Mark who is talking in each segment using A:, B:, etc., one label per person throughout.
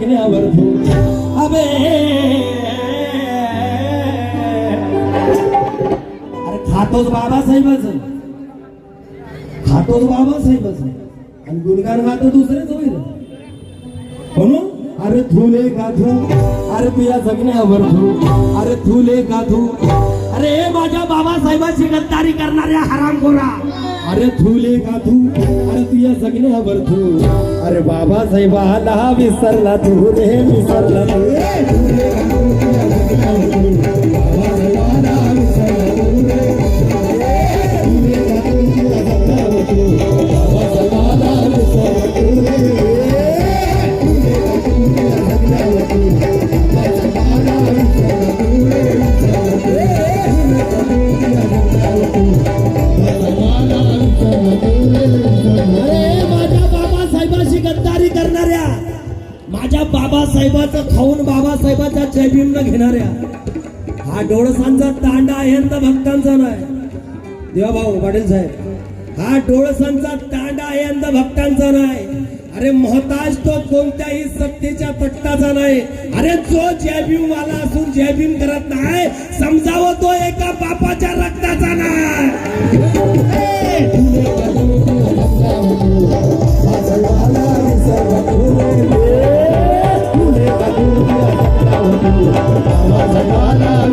A: जगण्यावर हो। अबे। अरे खातोच बाबासाहेबच खातोच बाबासाहेबच आणि गुणगान गातो दुसरेच होईल म्हणून अरे थुले गाथू अरे तुझ्या जगण्यावर अरे थुले गाथू अरे माझ्या बाबासाहेबाची गद्दारी करणाऱ्या हरामखोरा. अरे फुले का तू? अरे तुझ्या जगण्यावर तू. अरे बाबासाहेबाला विसरला तू रे विसरला तू? बाबासाहेबाचं खाऊन बाबासाहेबाच्या जयभीमनं घेणाऱ्या हा डोळसांचा तांडा आहे अंध भक्तांचा नाही. देवा भाऊ पाटील साहेब हा डोळसांचा तांडा आहे अंध भक्तांचा नाही. अरे महताज तो कोणत्याही सत्तेच्या तट्टाचा नाही. अरे जो जयभीम वाला असून जयभीम करत नाही समजावं तो एका बापाच्या रक्ताचा नाही. कारण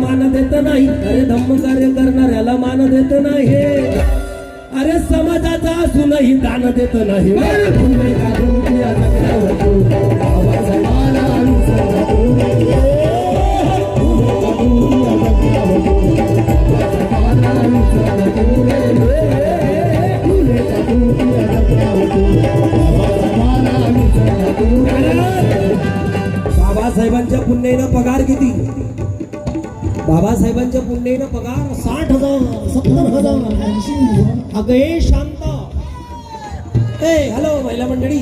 A: मान देत नाही. अरे धम्म कार्य करणाऱ्याला मान देत नाही. अरे समाजाचा असूनही दान देत नाही. बाबासाहेबांच्या पुण्यानं पगार किती? बाबासाहेबांच्या पुण्यानं पगार साठ हजार सत्तर हजार ऐंशी अगे शांत. ए हॅलो महिला मंडळी.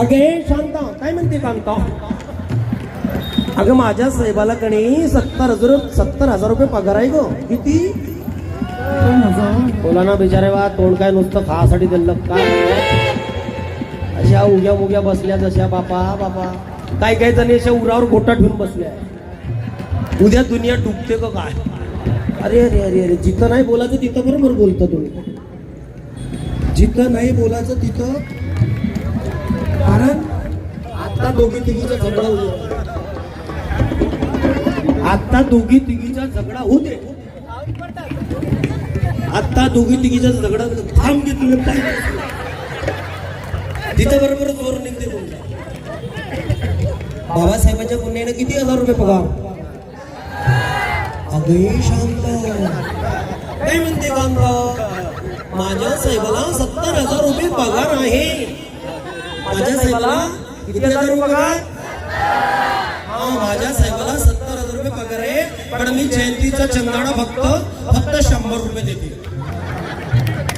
A: अगे शांत. काय म्हणते कांता? अगं माझ्या साहेबाला कणी सत्तर हजार सत्तर हजार रुपये पगार आहे गो. किती? बोला ना बिचारे वा तोंड काय नुसतं खासाठी दिलं काय? अशा उग्या मुग्या बसल्या जशा बापा बापा. काय काय जणी अशा उरावर गोटा ठेवून बसल्या. उद्या दुनिया डुबते का काय? अरे अरे अरे अरे जिथं नाही बोलायचं तिथं बरोबर बोलता तुम्ही. जिथं नाही बोलायचं तिथं कारण आता दोघी तिघीचा झगडा होऊ आता दोघी तिघीचा झगडा होते दे. आता दोघी तिघीचा झगडा थांब घेतलं तिथं बरोबर जोर निघते तुमचा बाबासाहेबांच्या पुण्याने किती हजार रुपये पगार? अगदी शांत काय म्हणते कांता माझ्या साहेबाला सत्तर हजार रुपये पगार आहे. माझ्या साहेबाला किती हजार रुपये पगार हा माझ्या साहेबाला सत्तर हजार रुपये पगार आहे. पण मी जयंतीचा चंदाडा फक्त फक्त शंभर रुपये देते.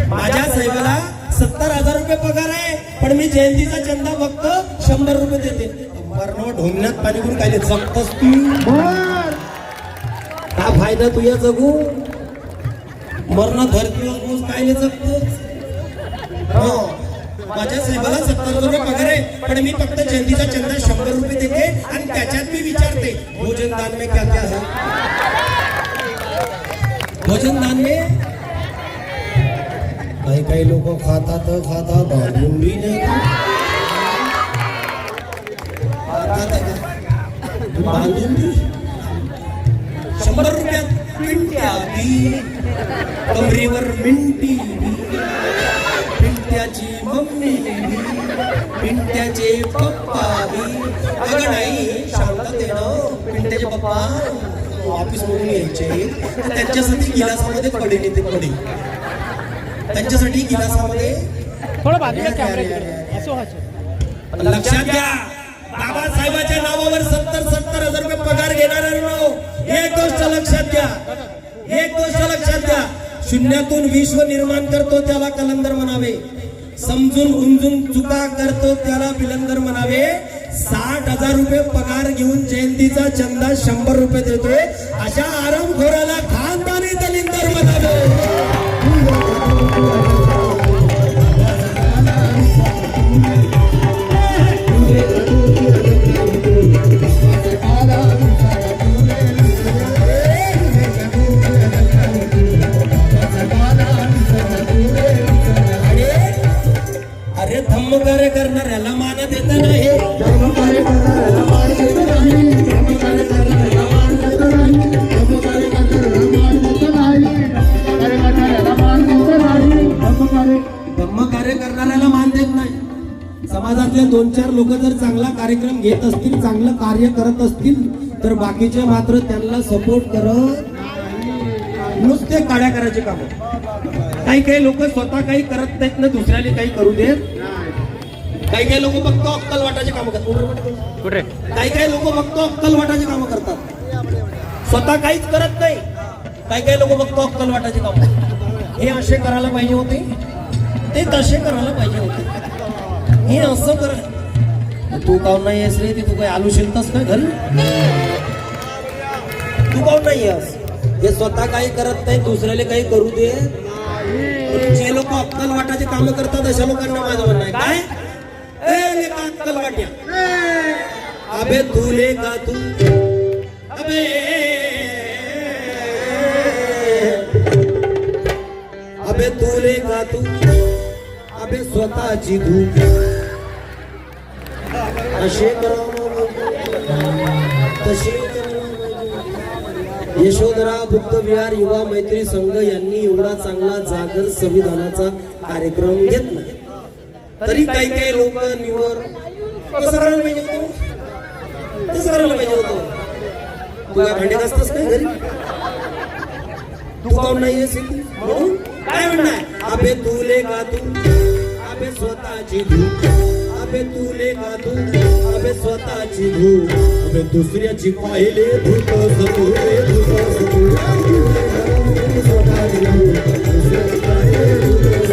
A: माझ्या साहेबाला सत्तर हजार रुपये पगार आहे. पण मी जयंतीचा चंदा फक्त शंभर रुपये देते. बरं ढोंगण्यात पाणी करून काय जगतस तू. हो. का फायदा तुझ्या जगू. मरण धरतीवर काय जगतोस. हो. माझ्या साहेबाला सत्तर रुपये पगार आहे पण मी फक्त जयंतीचा चंदा शंभर रुपये देते आणि त्याच्यात मी विचारते भोजन दान में क्या क्या है? भोजन दान में? काही काही लोक खातात खातात भांडून बी नाही. शंभर पिंट्या बी कमरेवर मिंटी पिंट्याची मम्मी पिंट्याचे पप्पा अगं नाही शांततेनं पिंट्याचे पप्पा ऑफिस मधून यायचे. त्यांच्यासाठी गिलासामध्ये कडे नेते कडे त्यांच्यासाठी गिलासामध्ये
B: थोडं बाजूला कॅमेरा असो.
A: लक्षात घ्या. बाबासाहेबाच्या नावावर सत्तर सत्तर हजार रुपये पगार घेणार एक गोष्ट लक्षात घ्या. एक गोष्ट लक्षात घ्या. शून्यातून विश्व निर्माण करतो त्याला कलंदर म्हणावे. समजून उमजून चुका करतो त्याला बिलंदर म्हणावे. साठ हजार रुपये पगार घेऊन जयंतीचा चंदा शंभर रुपये देतोय. अशा आरामखोराला कार्य करत असतील तर बाकीचे मात्र त्यांना सपोर्ट करत नुसते काड्या करायचे काम. काही काही लोक स्वतः काही करत नाहीत ना दुसऱ्याला काही करू देत काही काही लोक फक्त अक्कल वाटाचे काम करतात.
B: कुठे?
A: काही काही लोक फक्त अक्कल वाटाचे काम करतात. स्वतः काहीच करत नाही. काही काही लोक फक्त अक्कल वाटाचे काम हे असे करायला पाहिजे होते. ते तसे करायला पाहिजे होते. हे असं कर तू काऊन नाही आहेस रे? ते तू काही आलू शिलतस का घरी? तू काऊन नाही आहेस? हे स्वतः काही करत नाही दुसऱ्याला काही करू दे. जे लोक अक्कल वाटाचे काम करतात अशा लोकांना माझं म्हणणं आहे. काय? अक्कल वाट्या अबे तुले का तू. अबे. अबे तुले का तू. अबे स्वतःची धूप असे तसे यशोधरा बुद्ध विहार युवा मैत्री संघ यांनी एवढा चांगला जागर संविधानाचा कार्यक्रम घेतला. तरी काही काही लोक निवर कसं करायला पाहिजे होतं? कसं करायला पाहिजे होतं? तुला भांडे असतस काय घरी? तू काऊन नाही आहेस म्हणून? काय म्हणणार अबे तुले का तू? अबे स्वतःची धू अबे तुले का तू अबे स्वतःची धू अबे दुसऱ्याची पाहिले धुतोस तू रे, धुतोस तू. स्वतःची धू. दुसऱ्याची पाहिले धुतोस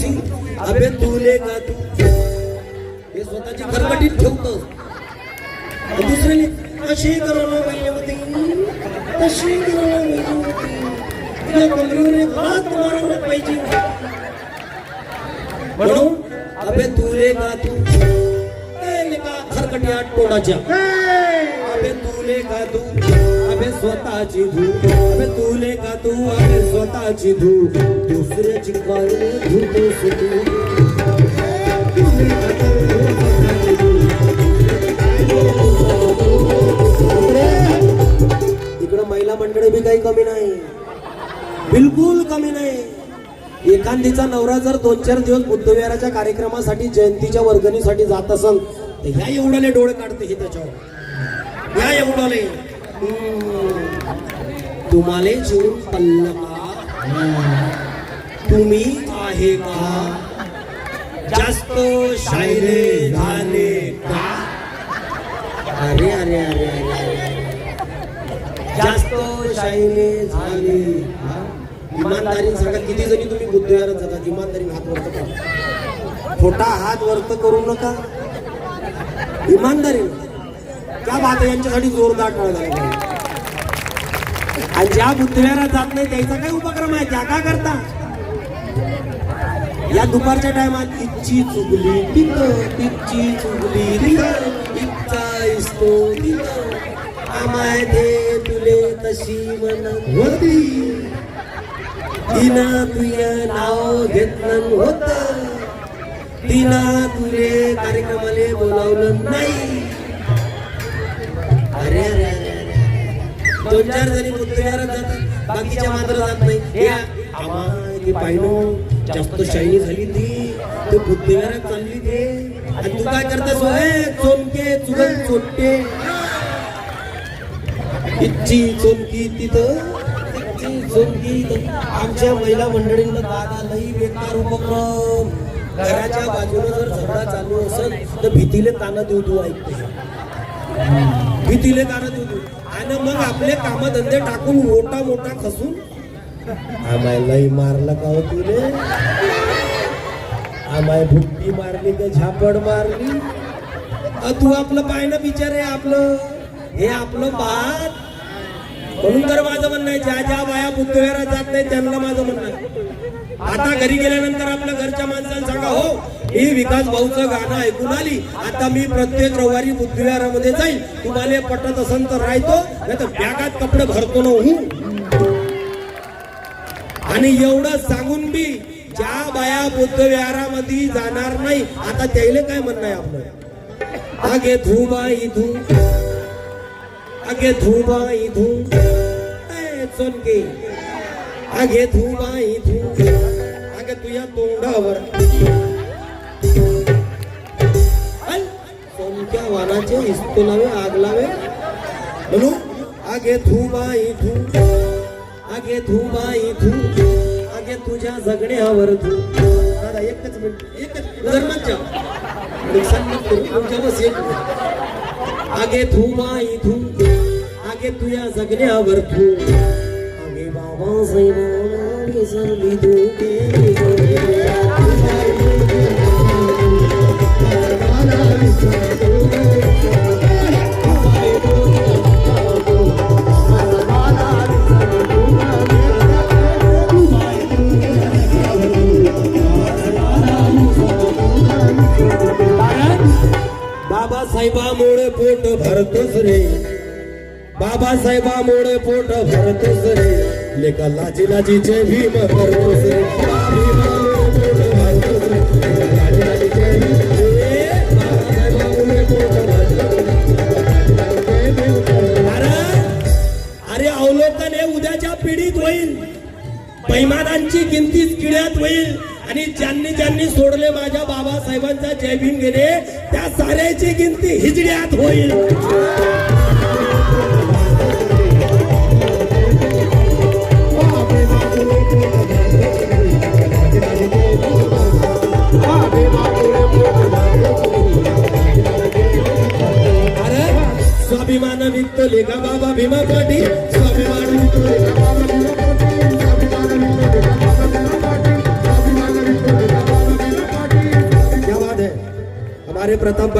A: सी अबे तुले का तू? हे स्वतःची खरकटीत ठेवतो. दुसऱ्याने अशी करायला पाहिजे होती. तशी करायला पाहिजे होती. तुला एक हात मारायला पाहिजे म्हणून अबे तुले का तू? लेका खरकट्या तोडाच्या? अबे तुले का तू? स्वतःची धू तुले का तू अबे स्वतःची धू दुसऱ्याची काय धुतोस तू इकडं महिला मंडळी बी काही कमी नाही. बिलकुल कमी नाही. एखादीचा नवरा जर दोन चार दिवस बुद्धविहाराच्या कार्यक्रमासाठी जयंतीच्या वर्गणीसाठी जात असेल तर ह्या एवढ्याले डोळे काढते हे त्याच्यावर. या एवढाले तुम्हाला जोर पल्ल का? तुम्ही आहे का? जास्त शायरे झाले का? अरे अरे अरे अरे अरे जास्त शायरे झाले इमानदारी सांगा किती जणी तुम्ही बुद्धविहारात जातात इमानदारी हात वरत करा. खोटा हात वरत करू नका. इमानदारी त्या माता यांच्यासाठी जोरदार टाळ झाला. आणि ज्या बुद्धव्याला जात नाही त्याचा काय उपक्रम आहे. त्या का करता? या दुपारच्या टायमात इच्छी चुगली तिथं इच्छी चुगली तिथं इसतो आमाय दे तुले तशी मन
C: होती.
A: तिना तुझ्या नाव घेतलं होत तिना तुले कार्यक्रमाले बोलावलं नाही. दोन चार जणी मुद्द्यावर जातात बाकीच्या मात्र जात नाही. हे आमा जास्त शाईनी झाली ती. ते बुद्धिवारात चालली ते. आणि तू काय करतेस चोमके चुगल चोट्टे. इच्छी चोमकी तिथं. चोमकी आमच्या महिला मंडळींना दादा लई बेकार उपक्रम. घराच्या बाजूला जर झगडा चालू असेल तर भीतीले ताना देऊ तू ऐकते. भीतीले कारण होतो आणि मग आपले कामधंदे टाकून मोठा मोठा खसून आम्हाला लई मारलं का हो तुले? आम्हाय भुट्टी मारली का झापड मारली? अ, तू आपलं पाय ना आहे आपलं हे आपलं बात म्हणून तर माझं म्हणणं आहे ज्या ज्या बाया बुद्धवेरा जात नाही त्यांना माझं म्हणणं आता घरी गेल्यानंतर आपल्या घरच्या माणसाला सांगा हो ही विकास भाऊचं गाणं ऐकून आली. आता मी प्रत्येक रविवारी बुद्धविहारामध्ये जाईल. तुम्हाला पटत असेल तर राहतो नाही तर बॅगात कपडे भरतो ना हू. आणि एवढं सांगून बी ज्या बाया बुद्ध विहारामध्ये जाणार नाही आता त्याला काय म्हणणं आहे आपलं? आगे धुबा इथू आगे धुबा इथू ए, चोनके. आगे बाई धू आगे तुझ्या तोंडावर. कोणत्या वानाचे इस्तो लावे आग लावे. म्हणू आगे थू बाई थू आगे थू बाई थू आगे तुझ्या जगण्यावर थू दादा एकच मिनिट एकच धर्माच्या तुमच्या बस एक आगे थू बाई थू आगे तुझ्या जगण्यावर थू आगे बाबा सैना सर्वी धू बाबासाहेबामुळे पोट भरतोच रे बाबासाहेबामुळे पोट भरतोच रे लेका लाजी लाजीचे भीम करतोच रे भीमामुळे पोट भरतोच रे. लाजी लाजीचे भीम. उद्याच्या पिढीत होईल. बैमानांची गिनतीच किड्यात होईल. आणि ज्यांनी ज्यांनी सोडले माझ्या बाबासाहेबांचा जय भीम घेणे त्या साऱ्याची गिनती हिजड्यात होईल.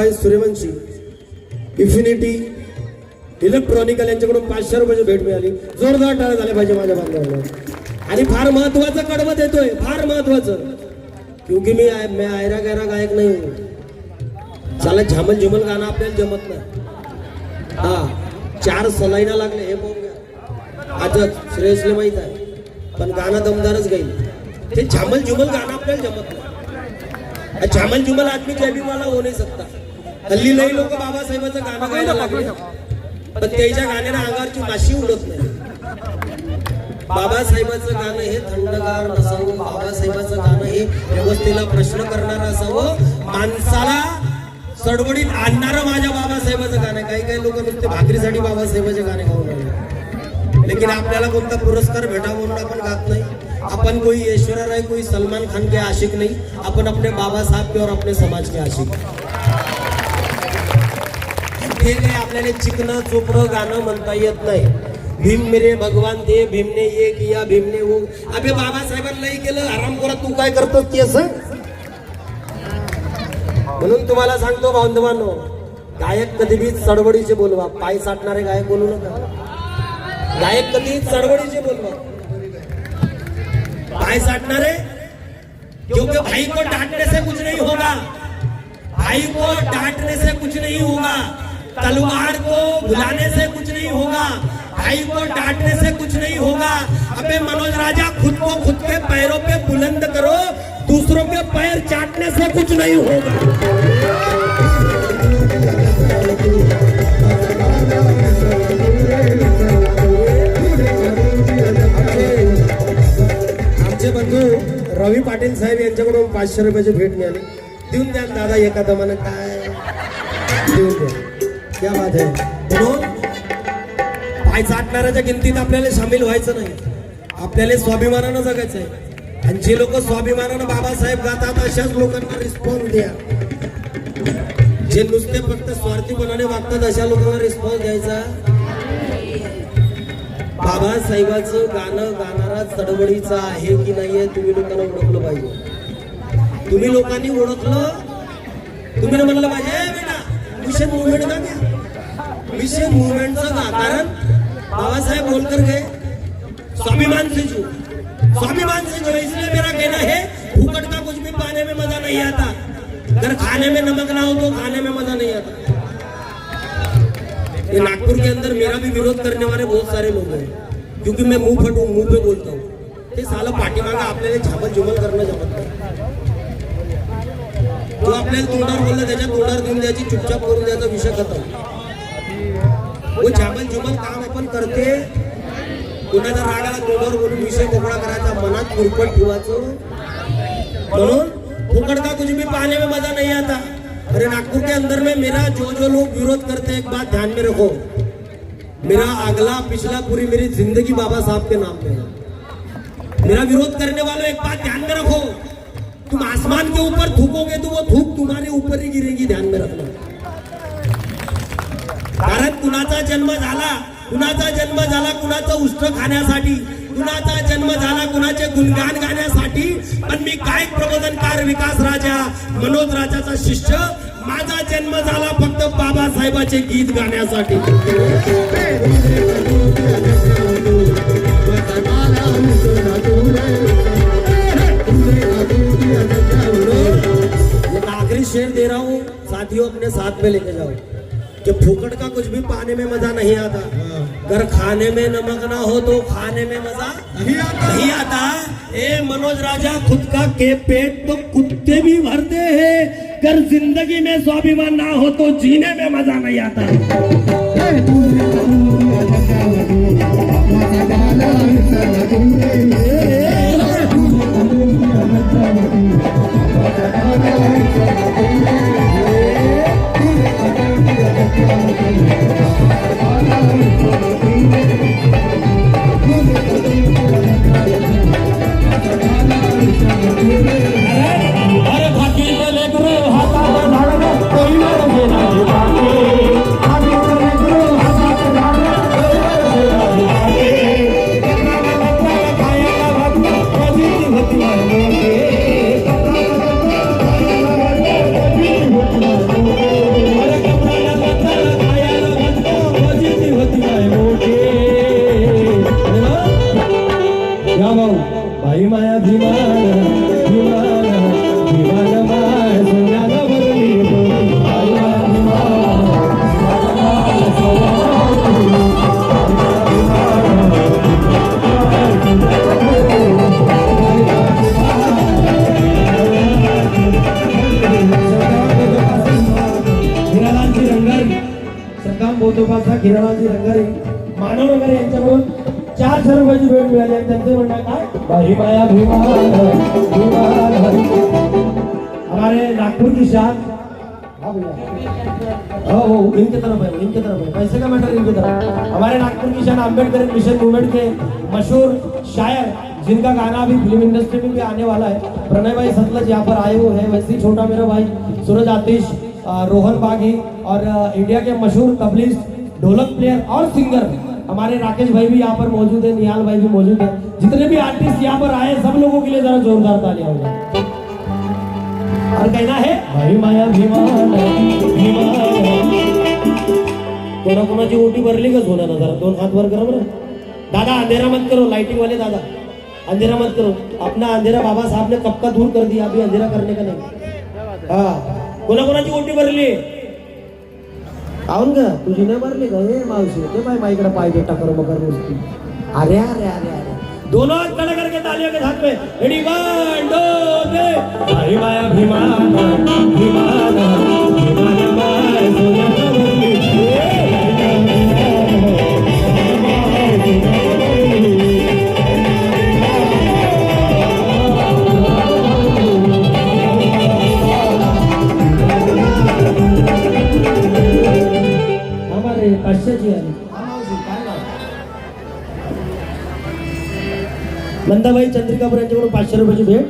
A: हमारे सूर्यवंशी. इन्फिनिटी इलेक्ट्रॉनिकल यांच्याकडून पाचशे रुपयाची भेट मिळाली. जोरदार टाळ झाले पाहिजे माझ्या बांधवांना. आणि फार महत्वाचं कडवं देतोय फार महत्वाचं. क्योंकि मी आयरा गैरा गायक नाही चला झमल झुमल गाणं आपल्याला जमत नाही. हा चार सलाईना लागले हे पाहून घ्या. आजच श्रेयसले माहीत आहे पण गाणं दमदारच गाईल. ते झामल झुमल गाणं आपल्याला जमत नाही. झामल झुमल आदमी जैबी मला हो नाही सकता हल्ली लई लोक बाबासाहेबाचं गाणं गायला लागले. पण त्याच्या गाण्याने अंगावरची माशी उडत नाही. बाबासाहेबाचं गाणं हे थंडगार नसावं बाबासाहेबाचं गाणं हे व्यवस्थेला प्रश्न करणारं असावं माणसाला सडबडीत आणणारं माझ्या बाबासाहेबाचं गाणं. काही काही लोक नुसते भाकरीसाठी बाबासाहेबाचे गाणे गाऊन लेकिन आपल्याला कोणता पुरस्कार भेटा म्हणून आपण गात नाही. अपन कोई ऐश्वर्या राय कोई सलमान खान के आशिक नहीं. अपन अपने बाबा साहब के और अपने समाज के आशिक. हे आपल्याला चिकन चोपडं गाणं म्हणता येत नाही. भीम मेरे भगवान दे भीमने ये किया भीमने वो. अभे बाबासाहेबांनाही केलं. आराम तू काय करतो केस म्हणून तुम्हाला सांगतो बांधवांनो गायक कधी बी चडवडीचे बोलवा. पाय साठणारे गायक बोलू नका. गायक कधी चडवडीचे बोलवा. पाय साठणारे? क्योंकि भाई को डांटने से कुछ नहीं होगा. भाई को डांटने से कुछ नहीं होगा. तलवार को बुलाने से कुछ नहीं होगा भाई को डांटने से कुछ नहीं होगा। अबे मनोज राजा खुद को खुद के पैरों पे बुलंद करो दूसरों के पैर चाटने से कुछ नहीं होगा। आमचे बंधू रवी पाटील साहेब यांच्याकडून पाचशे रुपयाची भेट मिळाली. देऊन द्या दादा एका दमानं. काय? देऊन द्या. क्या बात आहे म्हणून पाय चाटणाऱ्याच्या गिनतीत आपल्याला सामील व्हायचं नाही आपल्याला स्वाभिमानानं जगायचं आहे आणि जे लोक स्वाभिमानानं बाबासाहेब गातात अशाच लोकांना रिस्पॉन्स द्या. जे नुसते फक्त स्वार्थीपणाने वागतात अशा लोकांना रिस्पॉन्स द्यायचा? बाबासाहेबाचं गाणं गाणारा चळवळीचा आहे की नाहीये तुम्ही लोकांना ओळखलं पाहिजे. तुम्ही लोकांनी ओळखलं? तुम्ही म्हणलं पाहिजे बेटा मिशन मुवमेंट का मिशन मुवमेंटचं का कारण बाबासाहेब बोलकर गए स्वाभिमान से जो स्वाभिमान से जो इसलिए मेरा कहना है फूकट का कुछ भी पाने में मजा नहीं आता। अगर खाने में नमक ना हो तो खाने में मजा नहीं आता। ये नागपुर के अंदर मेरा भी विरोध करने वाले बहुत सारे लोग हैं क्योंकि मैं मुंह फटू मुंह पे बोलता हूँ। ते साला पाठीमागा आपल्याला छापल जुमल करणं जमत नाही। तो आपल्याला तोंडावर बोलला त्याच्या तोंडावर देऊन द्यायची चुपचाप करून द्यायचा विषय खतम. वो झापल झुमल काम आपण करते. कुणाच्या रागाला तोंडावर बोलून विषय मोकळा करायचा मनात कुरपट ठेवायचं. म्हणून फुकड़ता का कुछ भी पाने में मजा नहीं आता. अरे नागपुर के अंदर में मेरा जो जो लोग विरोध करते हैं एक बात ध्यान में रखो. मेरा अगला पिछला पूरी मेरी जिंदगी बाबा साहब के नाम पे है. मेरा विरोध करने वालों एक बात ध्यान में रखो. तुम आसमान के ऊपर थूकोगे तो वो थूक तुम्हारे ऊपर ही गिरेगी ध्यान में रखना. कारण कुणाचा जन्म झाला कुणाचा जन्म झाला कुणाचं उष्ट खाण्यासाठी कुणाचा जन्म झाला कुणाचे गुणगान गाण्यासाठी पण मी काय प्रबोधनकार विकास राजा मनोज राजाचा शिष्य माझा जन्म झाला फक्त बाबासाहेबाचे गीत गाण्यासाठी. ये शेर दे रहा हूँ साथियों अपने साथ में लेके जाओ. कि फूकट का कुछ भी पाने में मज़ा नहीं आता अगर खाने में नमक ना हो तो खाने में मज़ा नहीं आता ए मनोज राजा खुद का के पेट तो कुत्ते भी भरते हैं अगर ज़िंदगी में स्वाभिमान ना हो तो जीने में मज़ा नहीं आता अरे सद्दाम किरणाजी रंगारे. मानव रंगारे यांच्याकडून चार हजार रुपयाची भेट मिळाली आणि त्यांचं म्हणणं काय? भाई माया भीमान भीमान हमारे नागपुर की शान. हो हो इनके तरफ है इनके तरफ है पैसे का मैटर इनके तरफ? हमारे नागपुर की शान अम्बेडकर मिशन मूवमेंट के मशहूर शायर जिनका गाना अभी फिल्म इंडस्ट्री में भी आने वाला है। प्रणय भाई सतलज यहाँ पर आए हुए हैं वैसे ही छोटा मेरा भाई सूरज आतिश। रोहन बागी और इंडिया के मशहूर तबलिस्ट ढोलक प्लेयर और सिंगर हमारे राकेश भाई भी यहाँ पर मौजूद है, निहाल भाई भी मौजूद है। जितने भी आर्टिस्ट यहाँ पर आए सब लोगों के लिए जरा जोरदार तालियाँ हो जाए। और कहना है, भाई माया कोणा कोणाची ओटी भरली का सोन्यानं जरा, दोन हात वर करा बरं दादा, अंधेरा मत करो लाइटिंग वाले दादा। अंधेरा मत करो। अपना अंधेरा बाबा साहब ने कब का दूर कर दिया, अभी अंधेरा करने का नहीं। हाँ। कोणा कोणाची ओटी भरली? आऊन ग तुझी नाही भरली का हे मावशी. ते बाय माईकडे पाहिजे टाकर मकर नुसती. अरे अरे अरे अरे. दोनों हाथ खड़ा करके तालियों के साथ में रेडी वन टू थ्री माया भीमाना भीमाना नंदाबाई चंद्रिकापूर यांच्याकडून पाचशे रुपयाची भेट.